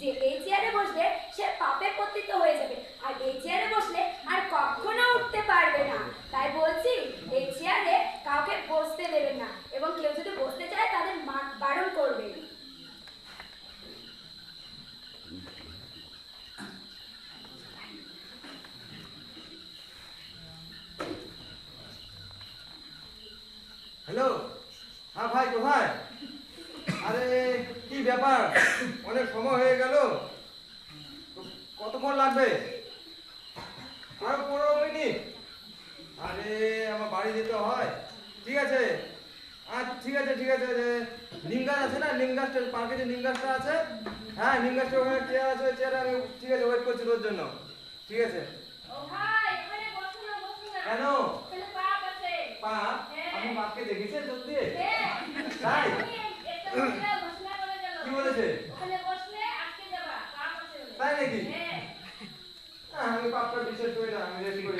যে এই চেয়ারে বসলে সে পাপে পতিত হয়ে যাবে। আর এই চেয়ারে বসলে আর কখনো উঠতে পারবে না। তাই বলছি, এই চেয়ারে কাউকে বসতে দেবেন না এবং কেউ যদি বসতে চায়, তাদের বারণ করবেন। হ্যালো? হ্যাঁ ভাই, কোথায়? আরে কি ব্যাপার? অনেক সময় হয়ে গেল। কতক্ষণ লাগবে? আরও পনেরো মিনিট। আরে আমার বাড়ি যেতে হয়। ঠিক আছে? আচ্ছা ঠিক আছে ঠিক আছে নিম গাছ আছে না? নিম গাছটা পার্কে যে নিম গাছটা আছে? হ্যাঁ নিম গাছটা ওখানে চেয়ার আছে চেয়ারে আমি ঠিক আছে ওয়েট করছি তোর জন্য। ঠিক আছে? কেন? পা আমি মাকে দেখেছি চোখ দিয়ে। হ্যাঁ। তাই? কি বলেছে। তাই নাকি? আমি পাপটা বিশ্বাস করি না আমি রেডি করি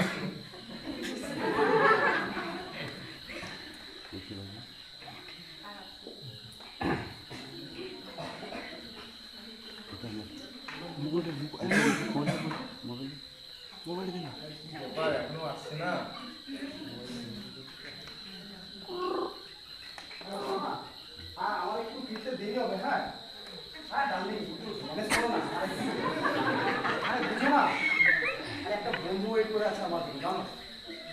ব্যাপার এখনও আসছে না হ্যাঁ আমার একটু ফিরতে দেরি হবে হ্যাঁ হ্যাঁ ডার্লিং একটু ম্যানেজ করো না আরে কি আরে বুঝো না আরে একটা করে আছে আমার জানো?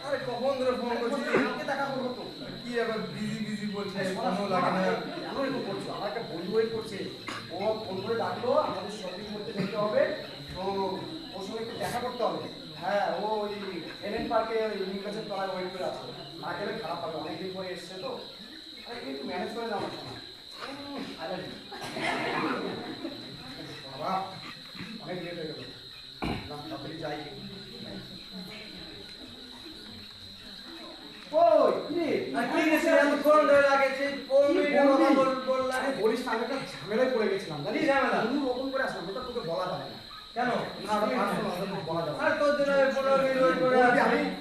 আরে কখন ধরে ফোন করছি দেখা করব তো। কি আবার বিজি বিজি বলছে ফোনও লাগে না। ভালোই তো করছ আমার একটা বন্ধু ওয়েট করছে। ও ফোন করে ডাকলো আমাদের শপিং করতে যেতে হবে। তো ওর সঙ্গে একটু দেখা করতে হবে। হ্যাঁ ও ওই এনএন পার্কে ওই তলায় ওয়েট করে আছে। না গেলে খারাপ হবে অনেকদিন পরে এসছে তো আরে তুমি একটু ম্যানেজ করে যাও না আরে বাবা অনেক লেট হয়ে গেল না তাড়াতাড়ি যাই ওই কি রে? আর কি গেছে এতক্ষণ ধরে লাগেছে কোন মিনিটে কথা বল- বললাম আরে বলিস একটা ঝামেলায় পড়ে গেছিলাম জানিস ঝামেলা? করে আসলাম ওটা তোকে বলা যাবে না কেন না ওটা personal, ওটা তোকে বলা যাবে না। তোর জন্য পনেরো মিনিট ওয়েট করে বলবি আছি আমি-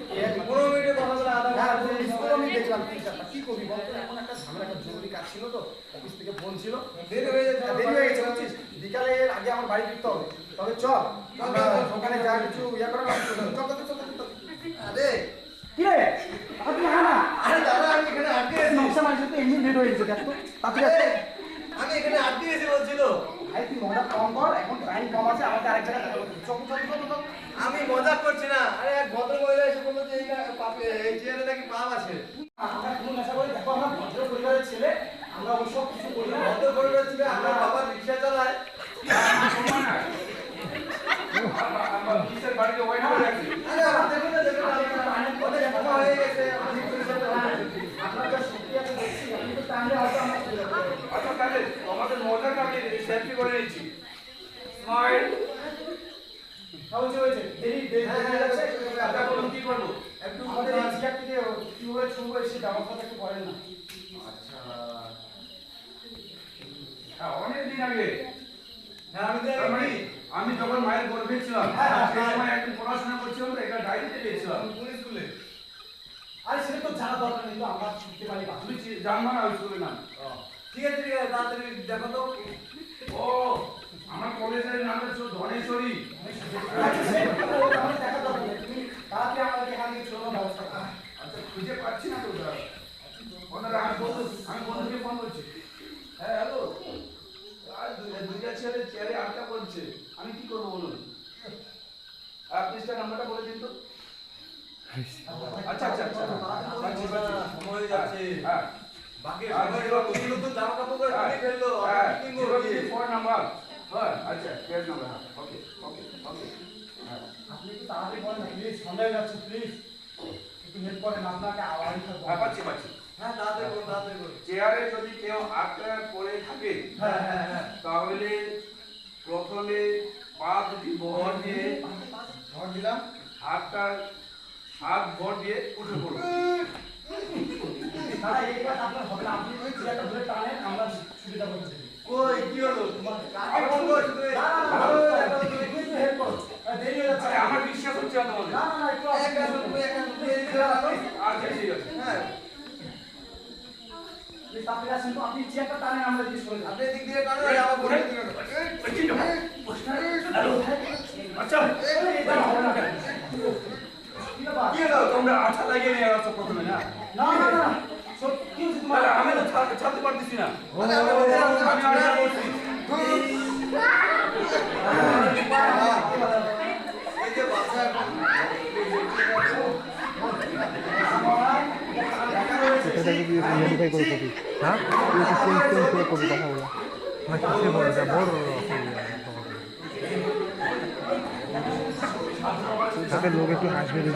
পনেরো মিনিটে কথা বলে আধা ঘণ্টা তোর শেষ miss হবে। call আমি দেখলাম কি করবি বল এখন একটা ঝামেলা, একটা জরুরি কাজ ছিল তো, অফিস থেকে ফোন ছিল। দেরি হয়ে যেতে হ্যাঁ, দেরি হয়ে গেছে, বুঝছিস? বিকালের আগে আমার বাড়ি ফিরতে হবে। তবে চল, ওখানে যা কিছু ইয়ে চল, চল, চল। আরে কি রে? আর তুই আয় না। আরে দাদা আমি এখানে আটকে আছি নকশা late হয়ে গেছে, দেখ তো। তাড়াতাড়ি আমি এখানে আটকে গেছি বলছিল ভাই, তুই মজা কম কর, এখন টাইম কম আছে, আমাকে আরেক জায়গায় চক চক চল। আমি মজা করছি না আরে এক ভদ্র মহিলা এসে বলল যে এই না- পাপে এই চেয়ারে নাকি পাপ আছে আমরা কোনো নেশা করি, দেখো আমরা ভদ্র পরিবারের ছেলে, আমরা ওসব কিছু করি না। ভদ্র পরিবার ছিল আমরা বাবা রিক্সা চালায় আরে আপনি দেখুন না দেখুন না, আপনার অনেক সময় হয়ে গেছে আমি চলে যেতে হবে। আপনার যা শক্তি আছে দেখছি, আপনি তো টানলে হয়তো আমরা চলে যাব। আচ্ছা তাহলে আমাদের মজাটা আমি সেলফি করে নিচ্ছি স্মাইল হয়েছে, হয়েছে। দেরি, দেরি, দেরি হয়ে যাচ্ছে। আচ্ছা বলুন কি করব? একটু আমাদের এই চেয়ার থেকে কীভাবে শুনব সেই ব্যবস্থাটা একটু করেন না। আচ্ছা। হ্যাঁ অনেক দিন আগে। হ্যাঁ আমি তার মানে আমি যখন মায়ের গর্ভে ছিলাম হ্যাঁ, হ্যাঁ, সেই হ্যাঁ। সময় একদিন পড়াশোনা করছিলাম তো এটা ডায়েরিতে পেয়েছিলাম। পুলিশ স্কুলে। আরে সেটা তো জানা দরকার নেই তো আমরা শুনতে পারি। তুমি জানবা না ওই স্কুলের নাম ঠিক আছে ঠিক আছে তাড়াতাড়ি দেখো তো। ও আমার কলেজের নাম হচ্ছে ধনেশ্বরী। আচ্ছা, সেই ব্যাপারে ওটা আমাদের দেখা দরকার নেই। তুমি তাড়াতাড়ি আমাদেরকে এখান থেকে চলানোর ব্যবস্থা। আচ্ছা খুঁজে পাচ্ছি না তো ওনারা আমি বন্ধু আমি বন্ধুকে ফোন করছি। হ্যাঁ হ্যালো আর দুইটা ছেলে চেয়ারে আটকা পড়ছে আমি কি করব বলুন? আপনি নাম্বারটা বলে দিন তো। আচ্ছা আচ্ছা আচ্ছা। পাচ্ছি। সময় হয়ে যাচ্ছে। হ্যাঁ। বাকি হ্যাঁ, জামা কাপড় হ্যাঁ, ফেলল নাম্বার। হ্যাঁ আচ্ছা পেজ নাম্বার ওকে ওকে ওকে। আপনি একটু তাড়াতাড়ি বলেন প্লিজ সন্দেহ যাচ্ছে প্লিজ একটু হেল্প করেন আপনাকে আওয়াজ হ্যাঁ পাচ্ছি পাচ্ছি। হ্যাঁ তাড়াতাড়ি করুন তাড়াতাড়ি করুন। চেয়ারে যদি কেউ আটকা পড়ে থাকে হ্যাঁ হ্যাঁ হ্যাঁ। তাহলে প্রথমে পা দুটি ভর দিয়ে ধর দিলাম। হাতটা হাত ভর দিয়ে উঠে পড়ুন। দাদা এই কাজ আপনার হবে না আপনি ওই চেয়ারটা ধরে টানেন আমরা সুবিধা করে দেবো কই কি হলো তোমার কাকে ফোন করছ তুমি তুমি একটু help করো। দেরি হয়ে যাচ্ছে। আমার বিশ্বাস হচ্ছে না তোমাদের না, না, না, একটু এক কাজ তুমি এক কাজ তুমি এদিকে রাখো। আচ্ছা ঠিক আছে হ্যাঁ আপনি চেয়ারটা টানেন আমরা জিজ্ঞেস করে। আপনি এদিক দিয়ে টানো আর আমার হ্যালো আচ্ছা কি হলো তোমরা আঠা লাগিয়ে নিয়ে আসছো প্রথমে না না না না সত্যি কি হচ্ছে তোমার আমি তো ছাড়তে পারতেছি না। আরে, আমি আঠা করছি মডিফাই করে কপি হ্যাঁ চেঞ্জ চেঞ্জ করে কপি কথা বলো না কিসে বড় এটা বড় লোক একটু হাসবে না